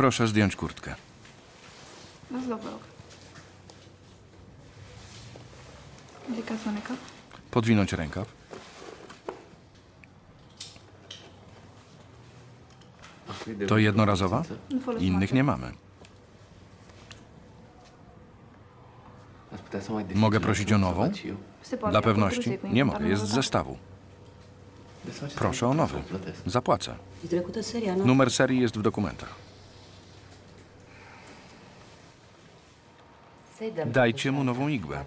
Proszę zdjąć kurtkę. Doch auch. Vilka Sonika? Podwinąć rękaw. To jednorazowa? Innych nie mamy. Mogę prosić o nową? Dla pewności. Nie mogę, jest z zestawu. Proszę o nowy. Zapłacę. Trecută seria, nu? Numer serii jest w dokumentach. Dajcie mu nową igłę.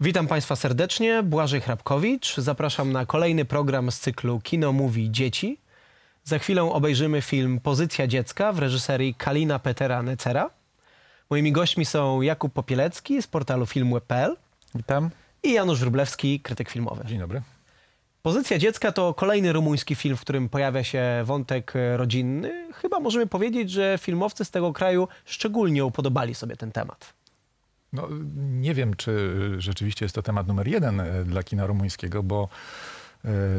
Witam Państwa serdecznie, Błażej Hrabkowicz. Zapraszam na kolejny program z cyklu Kino Mówi Dzieci. Za chwilę obejrzymy film Pozycja dziecka w reżyserii Kalina Petera Necera. Moimi gośćmi są Jakub Popielecki z portalu filmweb.pl Witam. i Janusz Wróblewski, krytyk filmowy. Dzień dobry. Pozycja dziecka to kolejny rumuński film, w którym pojawia się wątek e, rodzinny. Chyba możemy powiedzieć, że filmowcy z tego kraju szczególnie upodobali sobie ten temat. No, nie wiem, czy rzeczywiście jest to temat numer jeden e, dla kina rumuńskiego, bo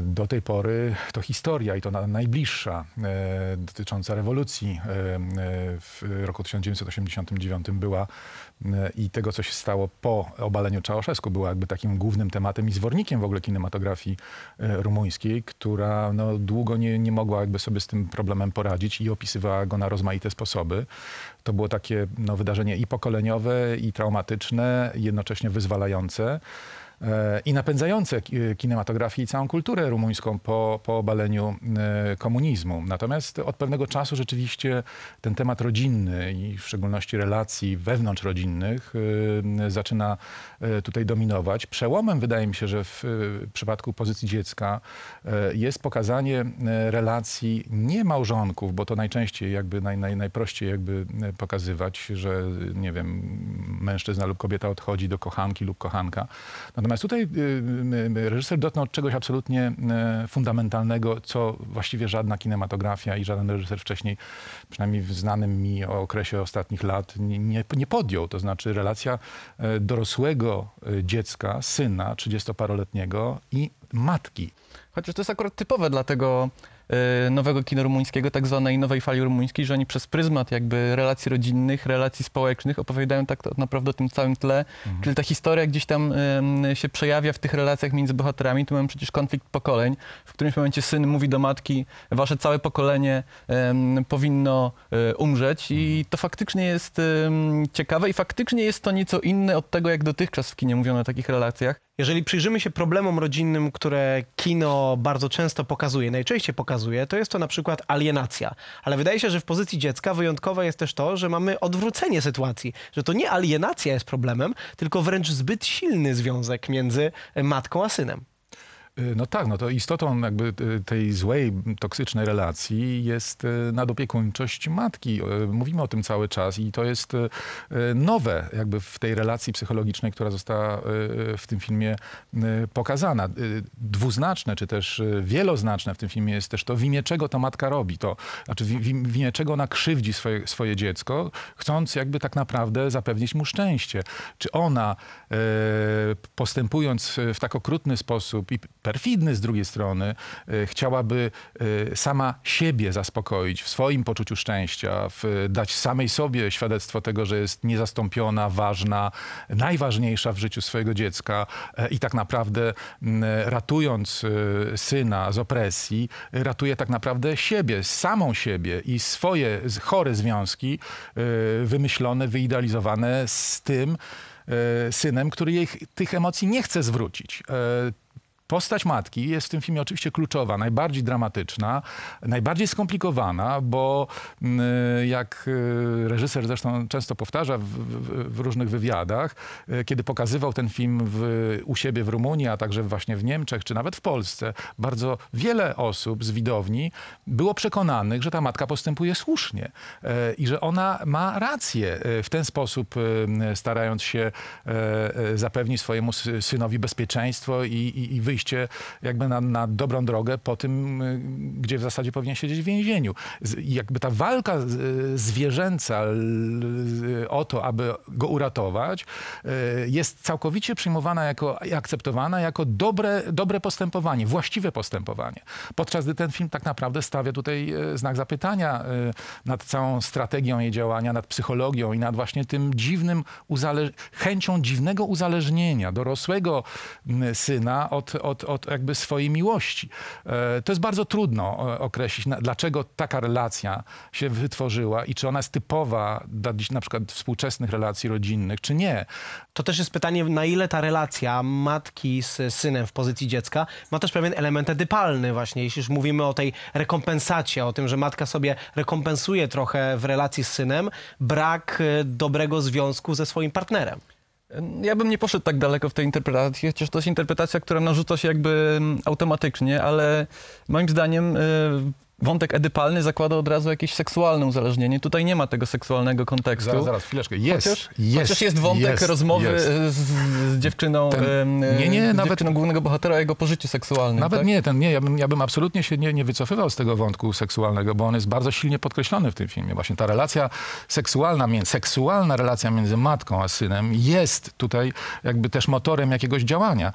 do tej pory to historia i to na, najbliższa e, dotycząca rewolucji e, e, w roku 1989 była e, i tego, co się stało po obaleniu Czałaszewsku, była jakby takim głównym tematem i zwornikiem w ogóle kinematografii e, rumuńskiej, która no, długo nie, nie mogła jakby sobie z tym problemem poradzić i opisywała go na rozmaite sposoby. To było takie no, wydarzenie i pokoleniowe, i traumatyczne, jednocześnie wyzwalające e, i napędzające ki- kinematografię i całą kulturę rumuńską po, po obaleniu e, komunizmu. Natomiast od pewnego czasu rzeczywiście ten temat rodzinny i w szczególności relacji wewnątrzrodzinnych e, zaczyna e, tutaj dominować. Przełomem wydaje mi się, że w e, przypadku pozycji dziecka e, jest pokazanie e, relacji nie małżonków, bo to najczęściej jakby naj, naj, najprościej jakby e, pokazywać, że nie wiem, mężczyzna lub kobieta odchodzi do kochanki lub kochanka. Natomiast tutaj y, y, reżyser dotknął czegoś absolutnie y, fundamentalnego, co właściwie żadna kinematografia i żaden reżyser wcześniej, przynajmniej w znanym mi okresie ostatnich lat, nie, nie, podjął. To znaczy relacja e, dorosłego e, dziecka, syna 30-paroletniego i matki. Chociaż to jest akurat typowe dla tego y, nowego kina rumuńskiego, tak zwanej nowej fali rumuńskiej, że oni przez pryzmat jakby relacji rodzinnych, relacji społecznych opowiadają tak naprawdę o tym całym tle. Czyli ta historia gdzieś tam ym, się przejawia w tych relacjach między bohaterami. Tu mamy przecież konflikt pokoleń. W którymś momencie syn mówi do matki, wasze całe pokolenie powinno y, umrzeć i to faktycznie jest ciekawe i faktycznie jest to nieco inne od tego, jak dotychczas w kinie mówiono o takich relacjach. Jeżeli przyjrzymy się problemom rodzinnym, które kino bardzo często pokazuje, najczęściej pokazuje, to jest to na przykład alienacja. Ale wydaje się, że w pozycji dziecka wyjątkowe jest też to, że mamy odwrócenie sytuacji, że to nie alienacja jest problemem, tylko wręcz zbyt silny związek między matką a synem. Y, No tak, no to istotą jakby y, tej złej, toksycznej relacji jest y, nadopiekuńczość matki. Mówimy o tym cały czas i to jest nowe jakby w tej relacji psychologicznej, która została w tym filmie pokazana. Dwuznaczne, czy też wieloznaczne w tym filmie jest też to, w imię czego ta matka robi to. Znaczy w, imię czego ona krzywdzi swoje, swoje dziecko, chcąc jakby tak naprawdę zapewnić mu szczęście. Czy ona postępując w tak okrutny sposób i perfidny z drugiej strony, e, chciałaby e, sama siebie zaspokoić w swoim poczuciu szczęścia, dać samej sobie świadectwo tego, że jest niezastąpiona, ważna, najważniejsza w życiu swojego dziecka e, i tak naprawdę m, ratując e, syna z opresji, ratuje tak naprawdę siebie, samą siebie i swoje chore związki e, wymyślone, wyidealizowane z tym e, synem, który jej ch- tych emocji nie chce zwrócić. Postać matki jest w tym filmie oczywiście kluczowa, najbardziej dramatyczna, najbardziej skomplikowana, bo mm, jak y, reżyser zresztą często powtarza w, w, w różnych wywiadach, y, kiedy pokazywał ten film w, u siebie w Rumunii, a także właśnie w Niemczech, czy nawet w Polsce, bardzo wiele osób z widowni było przekonanych, że ta matka postępuje słusznie i że ona ma rację w ten sposób, starając się zapewnić swojemu sy- synowi bezpieczeństwo i, i, i wyjście jakby na, na dobrą drogę po tym, y, gdzie w zasadzie powinien siedzieć w więzieniu. Jakby ta walka z- zwierzęca l- o to, aby go uratować, y, jest całkowicie przyjmowana jako akceptowana jako dobre, dobre postępowanie, właściwe postępowanie. Podczas gdy ten film tak naprawdę stawia tutaj znak zapytania nad całą strategią jej działania, nad psychologią i nad właśnie tym dziwnym, chęcią dziwnego uzależnienia dorosłego syna od, od, od jakby swojej miłości. E, To jest bardzo trudno e, określić, dlaczego taka relacja się wytworzyła i czy ona jest typowa dla dziś na przykład współczesnych relacji rodzinnych, czy nie. To też jest pytanie, na ile ta relacja matki z synem w pozycji dziecka ma też pewien element edypalny właśnie, jeśli już mówimy o tej rekompensacie, o tym, że matka sobie rekompensuje trochę w relacji z synem brak e, dobrego związku ze swoim partnerem. Ja bym nie poszedł tak daleko w tej interpretacji, chociaż to jest interpretacja, która narzuca się jakby automatycznie, ale moim zdaniem y, wątek edypalny zakłada od razu jakieś seksualne uzależnienie. Tutaj nie ma tego seksualnego kontekstu. Zaraz, zaraz, chwileczkę. Jest, Chociaż jest, chociaż jest wątek jest, rozmowy jest. Z, z dziewczyną, Ten- em, nie, nie, z nawet- dziewczyną głównego bohatera o jego pożyciu seksualnym. Nawet tak? nie, ten, nie ja, bym, ja bym absolutnie się nie, nie wycofywał z tego wątku seksualnego, bo on jest bardzo silnie podkreślony w tym filmie. Właśnie ta relacja seksualna, seksualna relacja między matką a synem jest tutaj jakby też motorem jakiegoś działania.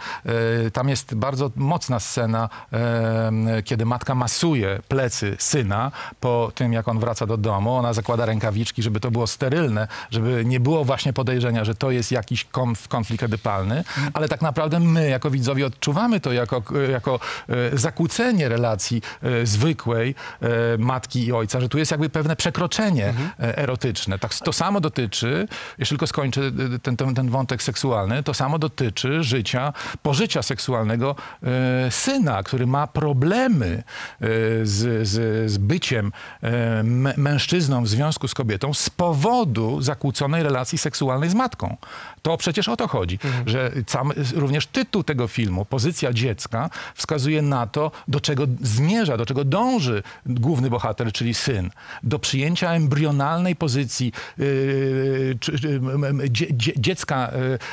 E, tam jest bardzo mocna scena, e, kiedy matka masuje plecy syna po tym, jak on wraca do domu. Ona zakłada rękawiczki, żeby to było sterylne, żeby nie było właśnie podejrzenia, że to jest jakiś konf, konflikt edypalny, ale tak naprawdę my jako widzowie odczuwamy to jako, jako e, zakłócenie relacji e, zwykłej e, matki i ojca, że tu jest jakby pewne przekroczenie e, erotyczne. Tak, to samo dotyczy, jeszcze tylko skończę ten, ten, ten wątek seksualny, to samo dotyczy życia, pożycia seksualnego syna, który ma problemy z, z, z byciem e, mężczyzną w związku z kobietą z powodu zakłóconej relacji seksualnej z matką. To przecież o to chodzi, że sam, również tytuł tego filmu, pozycja dziecka, wskazuje na to, do czego zmierza, do czego dąży główny bohater, czyli syn. Do przyjęcia embrionalnej pozycji yy, czy, dzie, dzie, dziecka,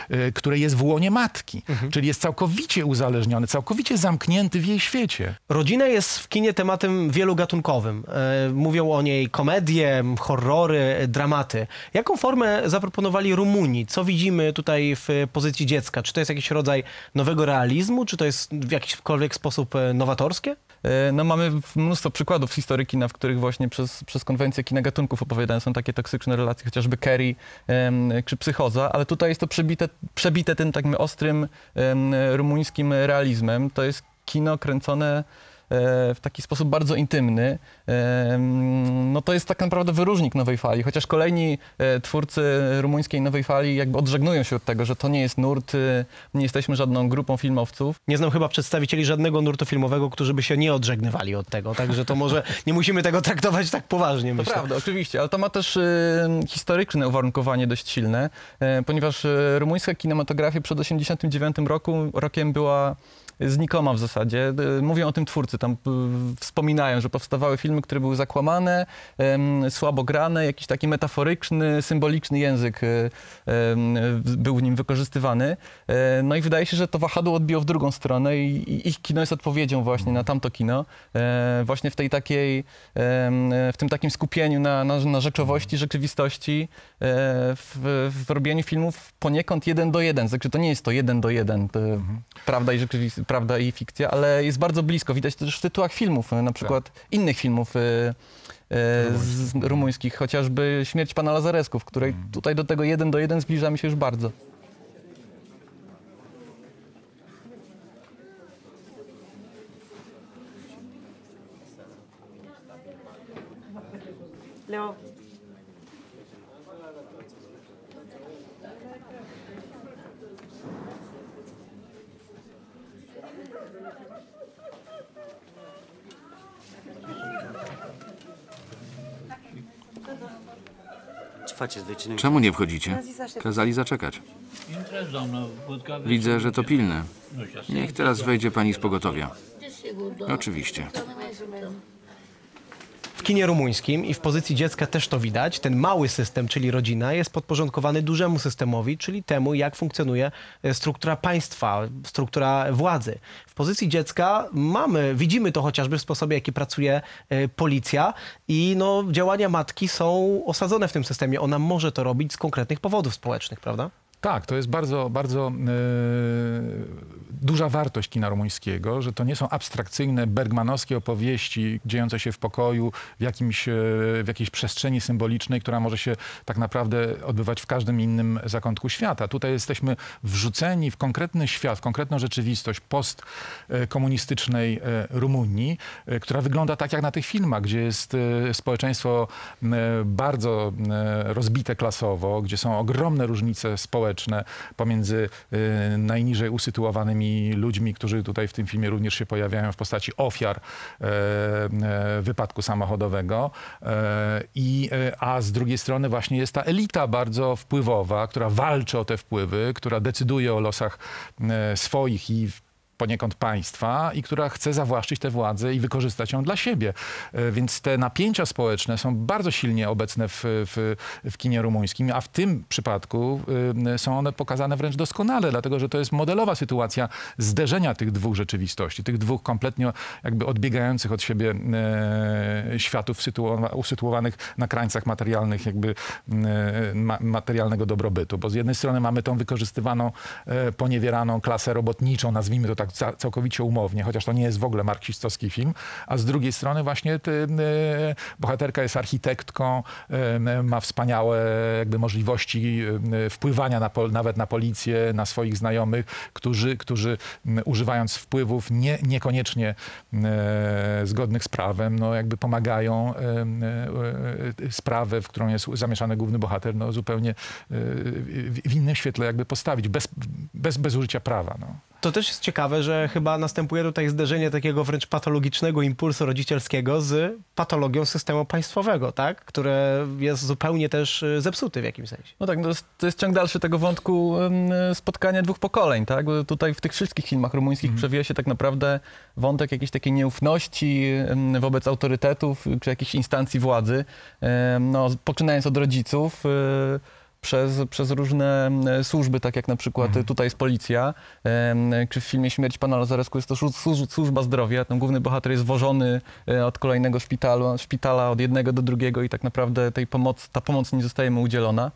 yy, które jest w łonie matki. Czyli jest całkowicie uzależniony, całkowicie zamknięty w jej świecie. Rodzina jest w kinie tematem wielogatunkowym. E, Mówią o niej komedie, horrory, dramaty. Jaką formę zaproponowali Rumuni? Co widzimy tutaj w pozycji dziecka? Czy to jest jakiś rodzaj nowego realizmu? Czy to jest w jakikolwiek sposób e, nowatorskie? E, No mamy mnóstwo przykładów z historii kina, w których właśnie przez, przez konwencję kina gatunków opowiadane są takie toksyczne relacje, chociażby Kerry czy Psychoza, ale tutaj jest to przebite, przebite tym takim ostrym rumuńskim realizmem. To jest kino kręcone w taki sposób bardzo intymny. Em, No to jest tak naprawdę wyróżnik Nowej Fali, chociaż kolejni e, twórcy rumuńskiej Nowej Fali jakby odżegnują się od tego, że to nie jest nurt, e, nie jesteśmy żadną grupą filmowców. Nie znam chyba przedstawicieli żadnego nurtu filmowego, którzy by się nie odżegnywali od tego, także to może nie musimy tego traktować tak poważnie, To myślę. prawda, oczywiście, ale to ma też y, historyczne uwarunkowanie dość silne, e, ponieważ y, rumuńska kinematografia przed 1989 roku, rokiem była znikoma w zasadzie. Y, Mówią o tym twórcy, tam y, wspominają, że powstawały filmy, które były zakłamane, słabo grane, jakiś taki metaforyczny, symboliczny język y, był w nim wykorzystywany. E, No i wydaje się, że to wahadło odbiło w drugą stronę i ich kino jest odpowiedzią właśnie na tamto kino. E, Właśnie w tej takiej, w tym takim skupieniu na, na, na rzeczowości, rzeczywistości, e, w, w robieniu filmów poniekąd jeden do jeden. Znaczy to nie jest to jeden do jeden, to prawda, i rzeczywistość, prawda i fikcja, ale jest bardzo blisko. Widać to też w tytułach filmów, na przykład innych filmów e, e, z rumuńskich, chociażby Śmierć pana Lazaresku, w której tutaj do tego jeden do jeden zbliżamy się już bardzo. Leo. Czemu nie wchodzicie? Kazali zaczekać. Widzę, że to pilne. Niech teraz wejdzie pani z pogotowia. Oczywiście. Kinie rumuńskim i w pozycji dziecka też to widać. Ten mały system, czyli rodzina, jest podporządkowany dużemu systemowi, czyli temu, jak funkcjonuje e, struktura państwa, struktura władzy. W pozycji dziecka mamy, widzimy to chociażby w sposobie, jaki pracuje e, policja i no, działania matki są osadzone w tym systemie. Ona może to robić z konkretnych powodów społecznych, prawda? Tak, to jest bardzo, bardzo e, duża wartość kina rumuńskiego, że to nie są abstrakcyjne, bergmanowskie opowieści dziejące się w pokoju, w, jakimś, e, w jakiejś przestrzeni symbolicznej, która może się tak naprawdę odbywać w każdym innym zakątku świata. Tutaj jesteśmy wrzuceni w konkretny świat, w konkretną rzeczywistość postkomunistycznej e, Rumunii, która wygląda tak jak na tych filmach, gdzie jest społeczeństwo bardzo rozbite klasowo, gdzie są ogromne różnice społeczne pomiędzy e, najniżej usytuowanymi ludźmi, którzy tutaj w tym filmie również się pojawiają w postaci ofiar e, e, wypadku samochodowego. E, I, a z drugiej strony właśnie jest ta elita bardzo wpływowa, która walczy o te wpływy, która decyduje o losach swoich i w- poniekąd państwa i która chce zawłaszczyć tę władzę i wykorzystać ją dla siebie. E, Więc te napięcia społeczne są bardzo silnie obecne w, w, w kinie rumuńskim, a w tym przypadku y, są one pokazane wręcz doskonale, dlatego że to jest modelowa sytuacja zderzenia tych dwóch rzeczywistości, tych dwóch kompletnie jakby odbiegających od siebie e, światów sytuowa- usytuowanych na krańcach materialnych jakby e, ma, materialnego dobrobytu. Bo z jednej strony mamy tą wykorzystywaną, e, poniewieraną klasę robotniczą, nazwijmy to tak ca- całkowicie umownie, chociaż to nie jest w ogóle marksistowski film, a z drugiej strony właśnie ty, e, bohaterka jest architektką, e, ma wspaniałe jakby możliwości e, wpływania na, nawet na policję, na swoich znajomych, którzy, którzy używając wpływów nie, niekoniecznie zgodnych z prawem, no jakby pomagają sprawę, w którą jest zamieszany główny bohater, no zupełnie w innym świetle jakby postawić, bez, bez, bez użycia prawa. No. To też jest ciekawe, że chyba następuje tutaj zderzenie takiego wręcz patologicznego impulsu rodzicielskiego z patologią systemu państwowego, tak? Które jest zupełnie też y, zepsuty w jakimś sensie. No tak, no to jest, to jest ciąg dalszy tego wątku spotkania dwóch pokoleń, tak? Bo tutaj w tych wszystkich filmach rumuńskich przewija się tak naprawdę wątek jakiejś takiej nieufności wobec autorytetów czy jakichś instancji władzy. No, poczynając od rodziców, y, przez, przez różne em, służby, tak jak na przykład tutaj jest policja, czy w filmie Śmierć Pana Lazaresku jest to służ- służ- służba zdrowia. Tam główny bohater jest wożony e, od kolejnego szpitalu, szpitala, od jednego do drugiego i tak naprawdę tej pomoc, ta pomoc nie zostaje mu udzielona.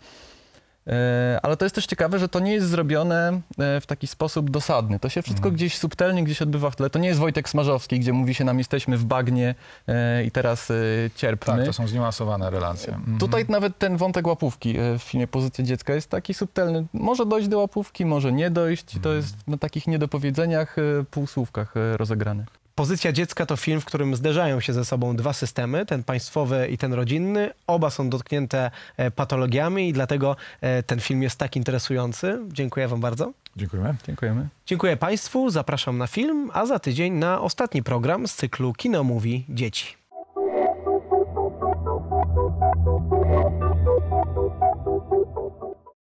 E, Ale to jest też ciekawe, że to nie jest zrobione e, w taki sposób dosadny. To się wszystko gdzieś subtelnie gdzieś odbywa w tle. To nie jest Wojtek Smarzowski, gdzie mówi się nam jesteśmy w bagnie e, i teraz cierpmy. Tak, to są zniuansowane relacje. Mhm. Tutaj nawet ten wątek łapówki w filmie Pozycja dziecka jest taki subtelny. Może dojść do łapówki, może nie dojść. To jest na takich niedopowiedzeniach, półsłówkach rozegrane. Pozycja dziecka to film, w którym zderzają się ze sobą dwa systemy, ten państwowy i ten rodzinny. Oba są dotknięte e, patologiami i dlatego e, ten film jest tak interesujący. Dziękuję Wam bardzo. Dziękujemy. Dziękujemy. Dziękuję Państwu, zapraszam na film, a za tydzień na ostatni program z cyklu Kino Mówi Dzieci.